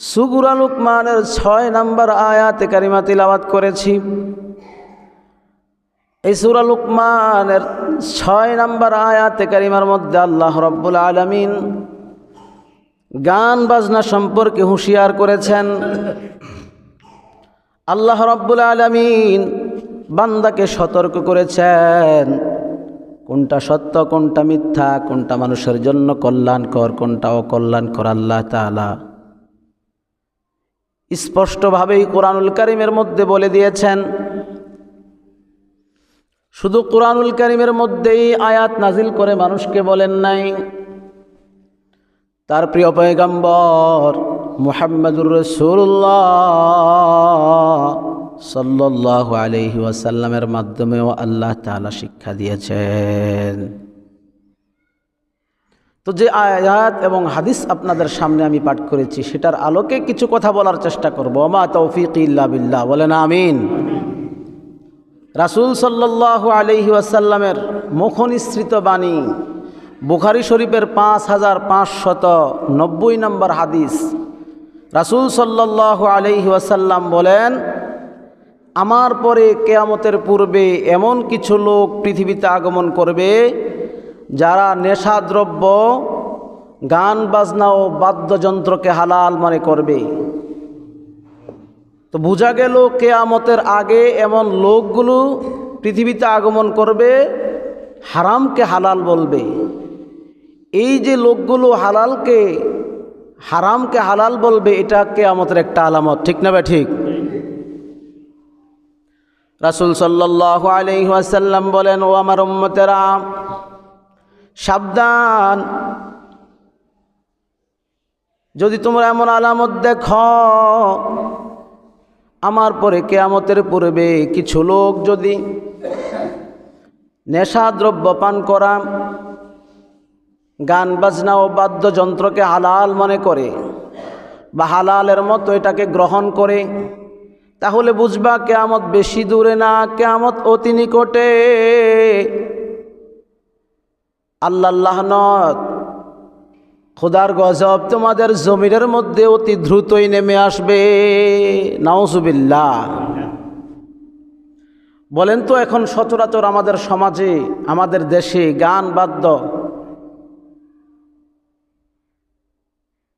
সুগুরা লুকমানের ছয় নম্বর আয়াতে কারিমা তিলাবাত করেছি। এই সুরা লুকমানের ছয় নম্বর আয়াতে কারিমার মধ্যে আল্লাহ রব্বুল আলমিন গান বাজনা সম্পর্কে হুঁশিয়ার করেছেন। আল্লাহ রব্বুল আলমিন বান্দাকে সতর্ক করেছেন, কোনটা সত্য, কোনটা মিথ্যা, কোনটা মানুষের জন্য কল্যাণকর, কোনটা অকল্যাণকর, আল্লাহ তালা স্পষ্টভাবেই কোরআনুল করিমের মধ্যে বলে দিয়েছেন, শুধু কোরআনুল করিমের মধ্যেই আয়াত নাজিল করে মানুষকে বলেন নাই। তার প্রিয় পয়গম্বর মুহাম্মদুর রসুল্লাহ সাল্লাহ আলহি ওয়াসাল্লামের মাধ্যমেও আল্লাহ তালা শিক্ষা দিয়েছেন। তো যে আয়াত এবং হাদিস আপনাদের সামনে আমি পাঠ করেছি, সেটার আলোকে কিছু কথা বলার চেষ্টা করব। মা তৌফিক ইল্লা বিল্লাহ, বলেন আমিন। রাসুল সাল্লাহ আলহি ওয়াসাল্লামের মুখনিসৃত বাণী, বুখারি শরীফের পাঁচ হাজার পাঁচশত নব্বই নম্বর হাদিস। রাসুল সাল্লাহ আলহি ওয়াসাল্লাম বলেন, আমার পরে কেয়ামতের পূর্বে এমন কিছু লোক পৃথিবীতে আগমন করবে যারা নেশাদ্রব্য, গান বাজনা ও বাদ্যযন্ত্রকে হালাল মনে করবে। তো বোঝা গেল কেয়ামতের আগে এমন লোকগুলো পৃথিবীতে আগমন করবে, হারামকে হালাল বলবে। এই যে লোকগুলো হালালকে, হারামকে হালাল বলবে, এটা কেয়ামতের একটা আলামত। ঠিক না বে ঠিক? রাসুল সাল্লাহ আলহাসাল্লাম বলেন, ও আমার উম্মতেরা সাবধান। যদি তোমরা এমন আলামত দেখ, আমার পরে কেয়ামতের পূর্বে কিছু লোক যদি নেশাদ্রব্য পান করা, গান বাজনা ও বাদ্যযন্ত্রকে হালাল মনে করে বা হালালের মতো এটাকে গ্রহণ করে, তাহলে বুঝবা কেয়ামত বেশি দূরে না, কেয়ামত অতি নিকটে। আল্লাহ নত খোদার গজব তোমাদের জমিনের মধ্যে অতি দ্রুতই নেমে আসবে। নাউজুবিল্লা বলেন তো এখন সচরাচর আমাদের সমাজে, আমাদের দেশে গান বাদ্য,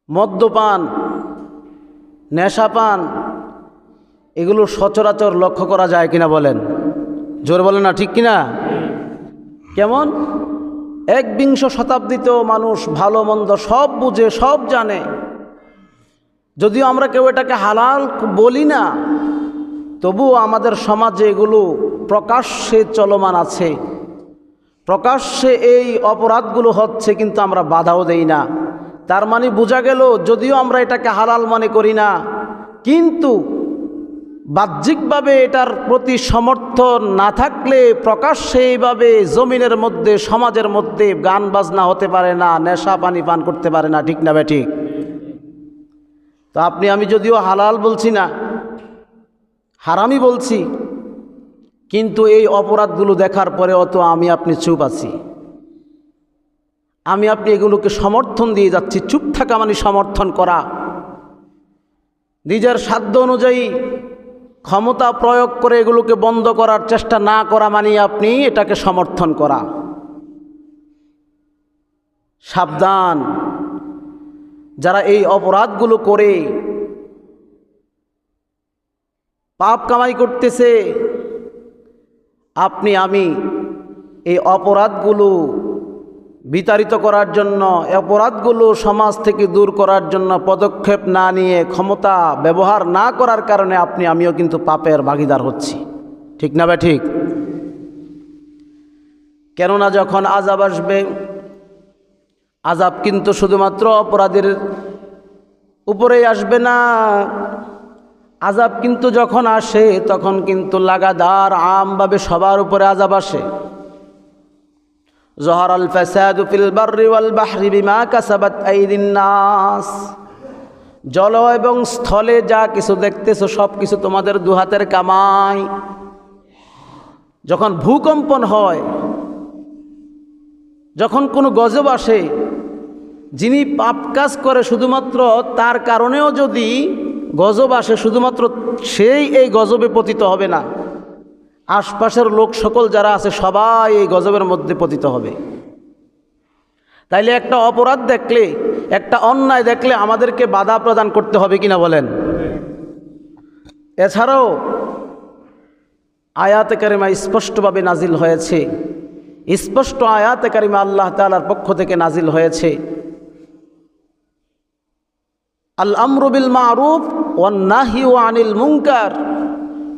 মদ্যপান, নেশাপান, এগুলো সচরাচর লক্ষ্য করা যায় কিনা বলেন? জোর বলেন না, ঠিক কিনা? কেমন? একবিংশ শতাব্দীতেও মানুষ ভালো, মন্দ সব বুঝে, সব জানে। যদিও আমরা কেউ এটাকে হালাল বলি না, তবুও আমাদের সমাজে এগুলো প্রকাশ্যে চলমান আছে। প্রকাশ্যে এই অপরাধগুলো হচ্ছে কিন্তু আমরা বাধাও দেই না। তার মানে বোঝা গেল, যদিও আমরা এটাকে হালাল মনে করি না, কিন্তু বাহ্যিকভাবে এটার প্রতি সমর্থন না থাকলে প্রকাশ্যে এইভাবে জমিনের মধ্যে, সমাজের মধ্যে গান বাজনা হতে পারে না, নেশা পানি পান করতে পারে না, ঠিক না বে ঠিক? তো আপনি, আমি যদিও হালাল বলছি না, হারামি বলছি, কিন্তু এই অপরাধগুলো দেখার পরে অত আমি আপনি চুপ আছি। আমি আপনি এগুলোকে সমর্থন দিয়ে যাচ্ছি, চুপ থাকা মানে সমর্থন করা। নিজের সাধ্য অনুযায়ী ক্ষমতা প্রয়োগ করে এগুলোকে বন্ধ করার চেষ্টা না করা মানে আপনি এটাকে সমর্থন করা। সাবধান। যারা এই অপরাধগুলো করে, পাপ কামাই করতেছে, আপনি, আমি এই অপরাধগুলো বিতাড়িত করার জন্য, অপরাধগুলো সমাজ থেকে দূর করার জন্য পদক্ষেপ না নিয়ে ক্ষমতা ব্যবহার না করার কারণে আপনি, আমিও কিন্তু পাপের ভাগিদার হচ্ছি। ঠিক না বে ঠিক? কেননা যখন আজাব আসবে আজাব কিন্তু শুধুমাত্র অপরাধের উপরেই আসবে না। আজাব কিন্তু যখন আসে, তখন কিন্তু লাগাদার আমভাবে সবার উপরে আজাব আসে। জহর আল ফাসাদু ফিল বাররি ওয়াল বাহরি বিমা কাসাবাত আইদিন নাস। জল এবং স্থলে যা কিছু দেখতেছো, সব কিছু তোমাদের দুহাতের কামাই। যখন ভূকম্পন হয়, যখন কোনো গজব আসে, যিনি পাপ কাজ করে শুধুমাত্র তার কারণেও যদি গজব আসে, শুধুমাত্র সেই এই গজবে পতিত হবে না। আশপাশের লোক সকল যারা আছে, সবাই এই গজবের মধ্যে পতিত হবে। তাইলে একটা অপরাধ দেখলে, একটা অন্যায় দেখলে আমাদেরকে বাধা প্রদান করতে হবে কিনা বলেন? এছাড়াও আয়াতে কারিমা স্পষ্টভাবে নাজিল হয়েছে। স্পষ্ট আয়াতে কারিমা আল্লাহ তালার পক্ষ থেকে নাজিল হয়েছে। আল আমরুবিল মারুফ ও আনিল মুঙ্কার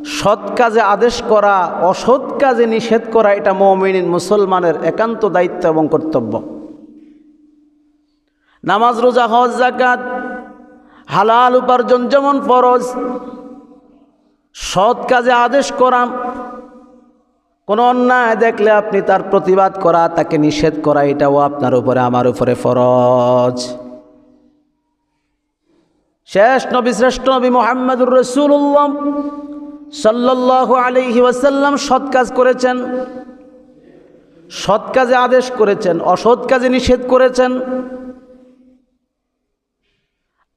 সৎ কাজে আদেশ করা, অসৎ কাজে নিষেধ করা, এটা মমিন মুসলমানের একান্ত দায়িত্ব এবং কর্তব্য। নামাজ, রোজা, হজ জাকাত হালাল উপার্জন যেমন ফরজ, সৎ কাজে আদেশ করা, কোনো অন্যায় দেখলে আপনি তার প্রতিবাদ করা, তাকে নিষেধ করা, এটাও আপনার উপরে, আমার উপরে ফরজ। শেষ নবী, শ্রেষ্ঠ নবী মোহাম্মদুর রসুল্লাহ সাল্লাহ আলহি ওয়াসাল্লাম সৎ কাজ করেছেন, সৎ কাজে আদেশ করেছেন, অসৎ কাজে নিষেধ করেছেন।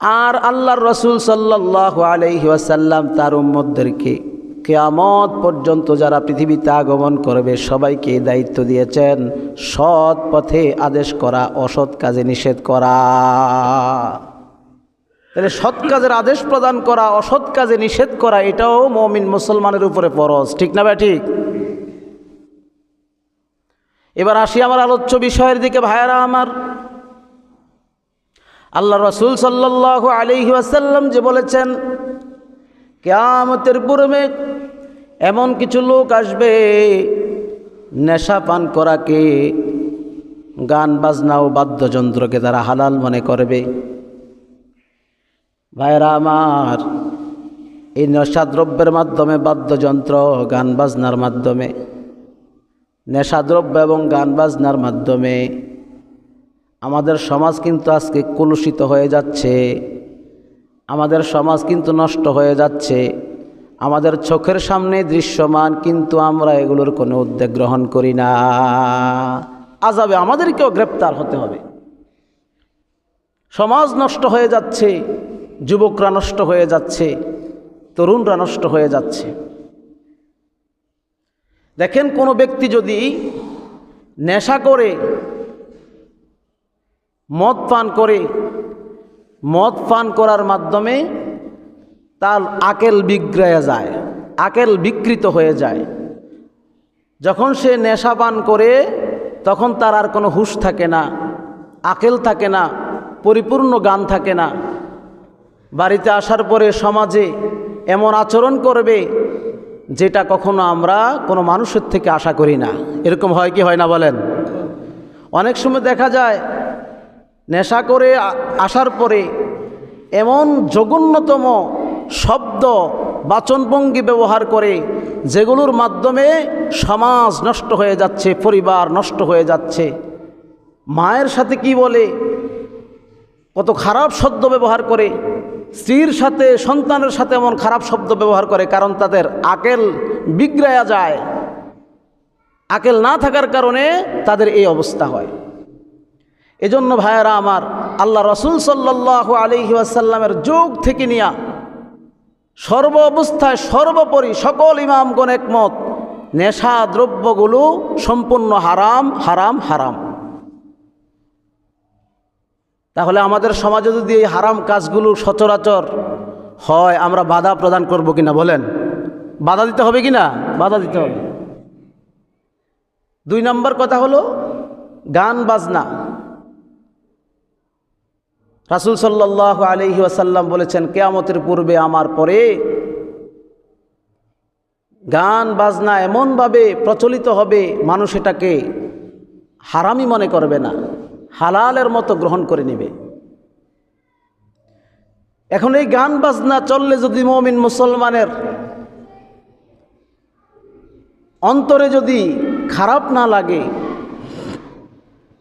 আর আল্লাহর রসুল সাল্লাহ আলহি ওয়াসাল্লাম তার উম্মদদেরকে কেয়ামত পর্যন্ত যারা পৃথিবীতে আগমন করবে, সবাইকে দায়িত্ব দিয়েছেন, সৎ পথে আদেশ করা, অসৎ কাজে নিষেধ করা। তাহলে সৎ কাজের আদেশ প্রদান করা, অসৎ কাজে নিষেধ করা, এটাও মমিন মুসলমানের উপরে ফরজ। ঠিক না ভাই ঠিক? এবার আসি আমার আলোচ্য বিষয়ের দিকে, ভাইয়ারা আমার। আল্লাহ রসুল সাল্লাহ আলিহি আসাল্লাম যে বলেছেন, কেয়ামতের পূর্বে এমন কিছু লোক আসবে, নেশা পান করাকে, গান বাজনা ও বাদ্যযন্ত্রকে তারা হালাল মনে করবে। ভাইরা আমার, এই নেশাদ্রব্যের মাধ্যমে, বাদ্যযন্ত্র গান বাজনার মাধ্যমে, নেশাদ্রব্য এবং গান বাজনার মাধ্যমে আমাদের সমাজ কিন্তু আজকে কলুষিত হয়ে যাচ্ছে। আমাদের সমাজ কিন্তু নষ্ট হয়ে যাচ্ছে। আমাদের চোখের সামনে দৃশ্যমান কিন্তু আমরা এগুলোর কোনো উদ্যোগ গ্রহণ করি না। আজাবে আমাদেরকেও গ্রেপ্তার হতে হবে। সমাজ নষ্ট হয়ে যাচ্ছে। যুবকরা নষ্ট হয়ে যাচ্ছে, তরুণরা নষ্ট হয়ে যাচ্ছে। দেখেন কোনো ব্যক্তি যদি নেশা করে, মদ পান করে, মদ পান করার মাধ্যমে তার আকেল বিগ্রয়ে যায়, আকেল বিকৃত হয়ে যায়। যখন সে নেশা পান করে, তখন তার আর কোনো হুশ থাকে না, আকেল থাকে না, পরিপূর্ণ গান থাকে না। বাড়িতে আসার পরে সমাজে এমন আচরণ করবে যেটা কখনো আমরা কোনো মানুষের থেকে আশা করি না। এরকম হয় কি হয় না বলেন? অনেক সময় দেখা যায়, নেশা করে আসার পরে এমন জঘন্যতম শব্দ বাচনভঙ্গি ব্যবহার করে, যেগুলোর মাধ্যমে সমাজ নষ্ট হয়ে যাচ্ছে, পরিবার নষ্ট হয়ে যাচ্ছে। মায়ের সাথে কি বলে? কত খারাপ শব্দ ব্যবহার করে স্ত্রীর সাথে, সন্তানের সাথে এমন খারাপ শব্দ ব্যবহার করে কারণ তাদের আকেল বিগ্রায়া যায়। আকেল না থাকার কারণে তাদের এই অবস্থা হয়। এজন্য ভাইয়েরা আমার, আল্লাহ রসুল সাল্লাহ আলহি আসাল্লামের যুগ থেকে নিয়া সর্ব অবস্থায় সর্বোপরি সকল ইমামগণ একমত, নেশা দ্রব্যগুলো সম্পূর্ণ হারাম হারাম হারাম। তাহলে আমাদের সমাজে যদি এই হারাম কাজগুলো সচরাচর হয়, আমরা বাধা প্রদান করব কিনা বলেন? বাধা দিতে হবে কিনা? বাধা দিতে হবে। দুই নম্বর কথা হলো গান বাজনা। রাসুল সাল্লাহ আলহি আসাল্লাম বলেছেন, কেয়ামতের পূর্বে আমার পরে গান বাজনা এমনভাবে প্রচলিত হবে, মানুষ এটাকে হারামি মনে করবে না। হালালের মতো গ্রহণ করে নেবে। এখন এই গান বাজনা চললে যদি মমিন মুসলমানের অন্তরে যদি খারাপ না লাগে,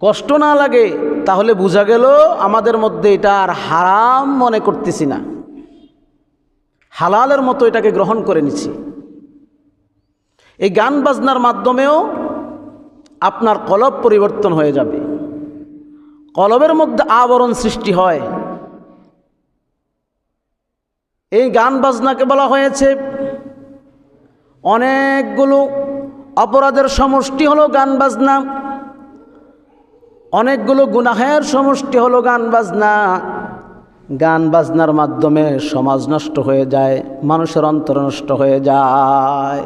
কষ্ট না লাগে, তাহলে বোঝা গেল আমাদের মধ্যে এটা আর হারাম মনে করতেছি না। হালালের মতো এটাকে গ্রহণ করে নিছি। এই গান বাজনার মাধ্যমেও আপনার কলব পরিবর্তন হয়ে যাবে। কলবের মধ্যে আবরণ সৃষ্টি হয়। এই গান বাজনাকে বলা হয়েছে, অনেকগুলো অপরাধের সমষ্টি হলো গান বাজনা, অনেকগুলো গুনাহের সমষ্টি হলো গান বাজনা। গান বাজনার মাধ্যমে সমাজ নষ্ট হয়ে যায়, মানুষের অন্তর নষ্ট হয়ে যায়।